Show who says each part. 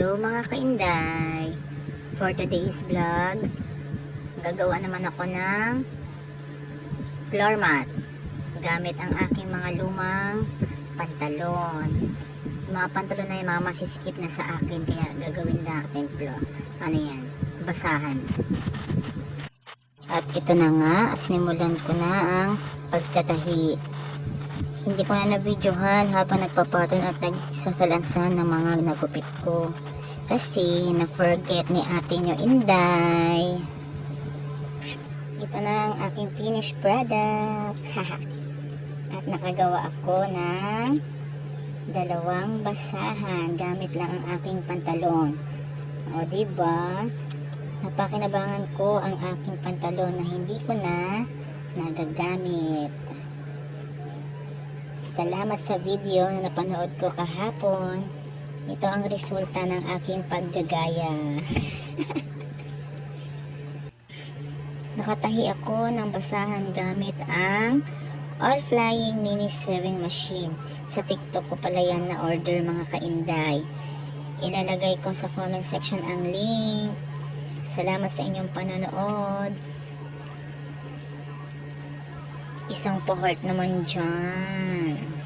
Speaker 1: Hello mga kainday! For today's vlog, gagawa naman ako ng floor mat gamit ang aking mga lumang pantalon. Mga pantalon na yung mga masisikip na sa akin kaya gagawin natin floor. Ano yan? Basahan. At ito na nga at sinimulan ko na ang pagtatahi. Hindi ko na na-videohan habang nagpa-pattern at nagsasalansan ng mga nagupit ko. Kasi na-forget ni ate nyo Inday. Ito na ang aking finished product. at nakagawa ako ng dalawang basahan gamit lang ang aking pantalon. O diba? Napakinabangan ko ang aking pantalon na hindi ko na nagagamit. Salamat sa video na napanood ko kahapon. Ito ang resulta ng aking paggagaya. Nakatahi ako ng basahan gamit ang All Flying Mini Sewing Machine. Sa TikTok ko pala yan na order mga kainday. Ilalagay ko sa comment section ang link. Salamat sa inyong panonood. Isang pa-heart naman dyan.